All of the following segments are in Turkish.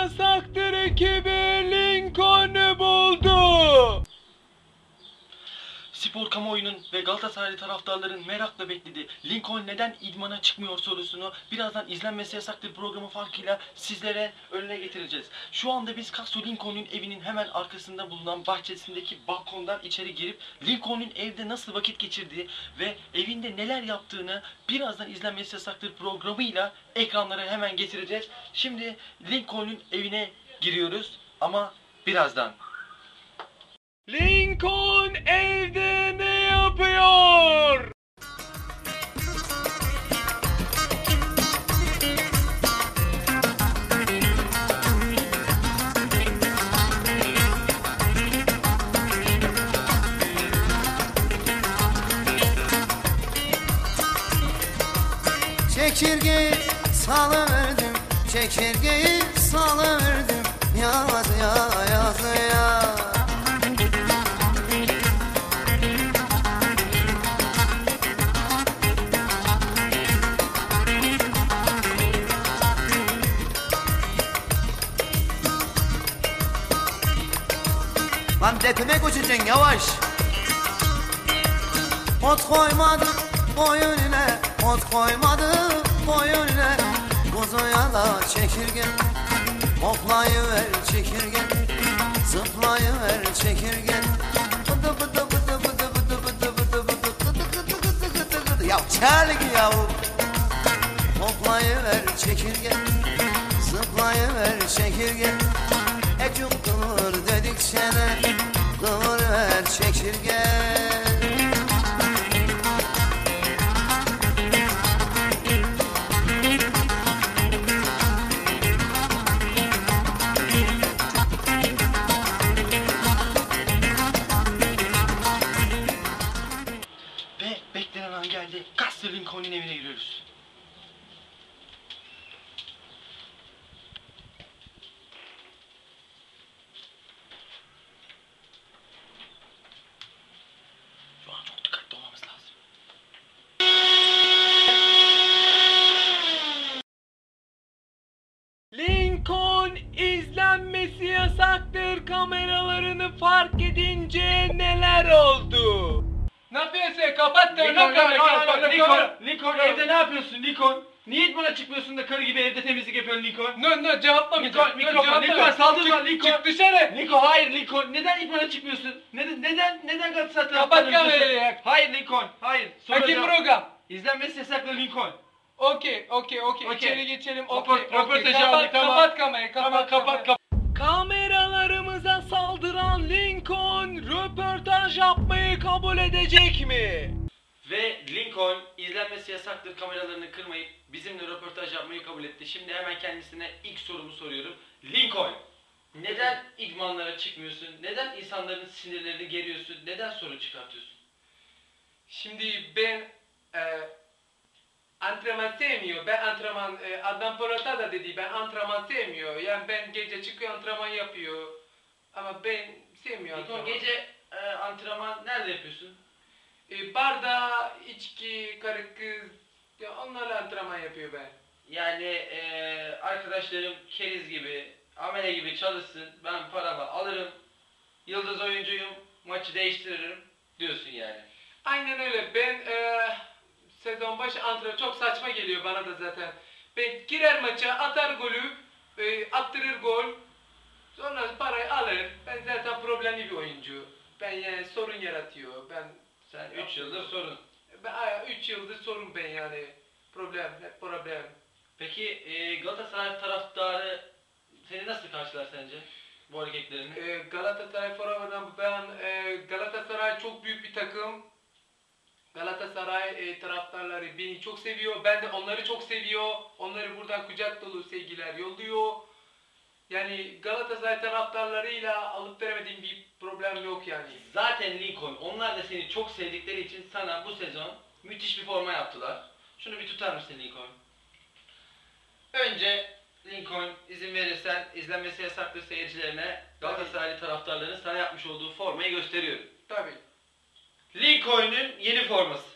yasaktır ekibi Spor kamuoyunun ve Galatasaray taraftarların merakla beklediği Lincoln neden idmana çıkmıyor sorusunu birazdan izlenmesi yasaktır programı farkıyla sizlere önüne getireceğiz. Şu anda biz Castro Lincoln'un evinin hemen arkasında bulunan bahçesindeki balkondan içeri girip Lincoln'un evde nasıl vakit geçirdiği ve evinde neler yaptığını birazdan izlenmesi yasaktır programıyla ekranlara hemen getireceğiz. Şimdi Lincoln'un evine giriyoruz ama birazdan. Lincoln Çekirgeyi salıverdim Çekirgeyi salıverdim Yaz ya yaz ya Lan tepeme koşacaksın yavaş? Ot koymadı boyununa Ot koymadı boyununa Kuzuya da çekirge Hoplayıver çekirge Zıplayıver çekirge Bıdı bıdı bıdı bıdı bıdı bıdı bıdı bıdı gıdı gıdı gıdı gıdı gıdı Ya çelgi yahu Hoplayıver çekirge Zıplayıver çekirge Ecuk kıvır dedikçe de Kıvır ver çekirge yasaktır kameralarını fark edince neler oldu? Ne yapıyorsun? Kapat da Lincoln, Lincoln, Lincoln, Lincoln evde ne yapıyorsun Lincoln? Niye bana çıkmıyorsun da karı gibi evde temizlik yapıyorsun Lincoln? No no cevaplamayacağım. Lincoln, mikrofon, Lincoln saldırma Lincoln. Çık dışarı. Lincoln hayır Lincoln neden idmana çıkmıyorsun? Neden neden neden Galatasaray Kapat kamerayı üzüyorsun? ya. Hayır Lincoln hayır. Peki Soracağım. program. İzlenmesi yasaklı Lincoln. Okey okey okey. Okey. İçeri geçelim. Okey okey. röportajı Kapat aldık, tamam. kapat kamerayı. Kapat Tamam, kapat, kapat. Kameralarımıza röportaj yapmayı kabul edecek mi? Ve Lincoln izlenmesi yasaktır kameralarını kırmayıp bizimle röportaj yapmayı kabul etti. Şimdi hemen kendisine ilk sorumu soruyorum. Lincoln neden idmanlara çıkmıyorsun? Neden insanların sinirlerini geriyorsun? Neden sorun çıkartıyorsun? Şimdi ben e, antrenman sevmiyor. Ben antrenman, e, Adnan Polat'a da dedi ben antrenman sevmiyor. Yani ben gece çıkıyor antrenman yapıyor. Ama ben sevmiyorum Lincoln gece e, antrenman nerede yapıyorsun? E, barda, içki, karı kız, ya onlarla antrenman yapıyor ben. Yani e, arkadaşlarım keriz gibi, amele gibi çalışsın. Ben paramı alırım. Yıldız oyuncuyum. Maçı değiştiririm diyorsun yani. Aynen öyle. Ben e, sezon başı antrenman çok saçma geliyor bana da zaten. Ben girer maça, atar golü, e, attırır gol. Sonra parayı alır. Ben zaten problemli bir oyuncu. Ben yani sorun yaratıyor. Ben Sen 3 yıldır sorun. ben 3 yıldır sorun ben yani. Problem, hep problem. Peki e, Galatasaray taraftarı seni nasıl karşılar sence? Bu hareketlerini. E, Galatasaray formadan ben e, Galatasaray çok büyük bir takım. Galatasaray e, taraftarları beni çok seviyor. Ben de onları çok seviyor. Onları buradan kucak dolu sevgiler yolluyor. Yani Galatasaray taraftarlarıyla alıp veremediğim bir problem yok yani. Zaten Lincoln onlar da seni çok sevdikleri için sana bu sezon müthiş bir forma yaptılar. Şunu bir tutar mısın Lincoln? Önce Lincoln izin verirsen izlenmesi yasaktır seyircilerine Galatasaraylı taraftarların sana yapmış olduğu formayı gösteriyorum. Tabii. Lincoln'un yeni forması.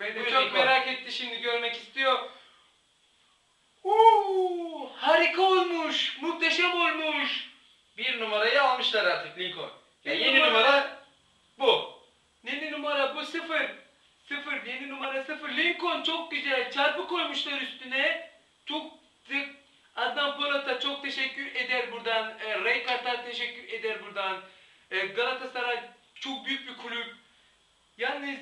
Ben de Buyur çok merak etti şimdi görmek istiyor. Uuu! muhteşem olmuş. Bir numarayı almışlar artık Lincoln. Ya Bir yeni numara- numara bu. Yeni numara bu sıfır. Sıfır. Yeni numara sıfır. Lincoln çok güzel. Çarpı koymuşlar üstüne. Çok tık. Adnan Polat'a çok teşekkür eder buradan. E, Ray Kartal teşekkür eder buradan. E, Galatasaray çok büyük bir kulüp. Yalnız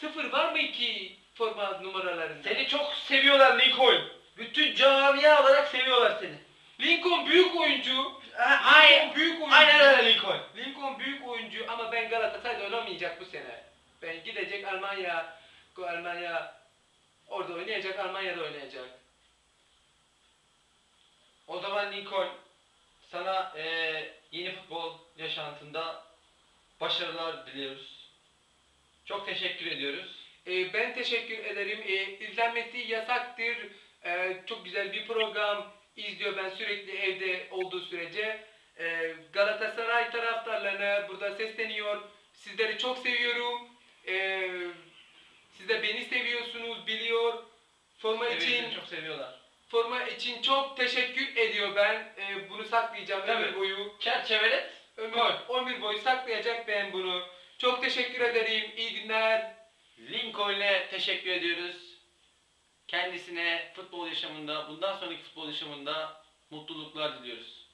sıfır var mı ki forma numaralarında? Seni çok seviyorlar Lincoln. Bütün camia olarak seviyorlar seni. Lincoln büyük oyuncu. Lincoln büyük oyuncu. Aynen öyle Lincoln. Lincoln büyük oyuncu ama ben Galatasaray'da oynamayacak bu sene. Ben gidecek Almanya, Almanya orada oynayacak, Almanya'da oynayacak. O zaman Lincoln sana eee, yeni futbol yaşantında başarılar diliyoruz. Çok teşekkür ediyoruz. Ee, ben teşekkür ederim. Ee, izlenmesi yasaktır. Ee, çok güzel bir program izliyor ben sürekli evde olduğu sürece. Ee, Galatasaray taraftarlarına burada sesleniyor. Sizleri çok seviyorum. Ee, siz de beni seviyorsunuz, biliyor. Forma Evet, için çok seviyorlar. Forma için çok teşekkür ediyor ben. Ee, bunu saklayacağım Tabii. ömür boyu. Çerçevelet. Ömür, Koy. ömür boyu saklayacak ben bunu. Çok teşekkür ederim. İyi günler. Lincoln'e teşekkür ediyoruz. Kendisine futbol yaşamında, bundan sonraki futbol yaşamında mutluluklar diliyoruz.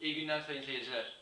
İyi günler sayın seyirciler.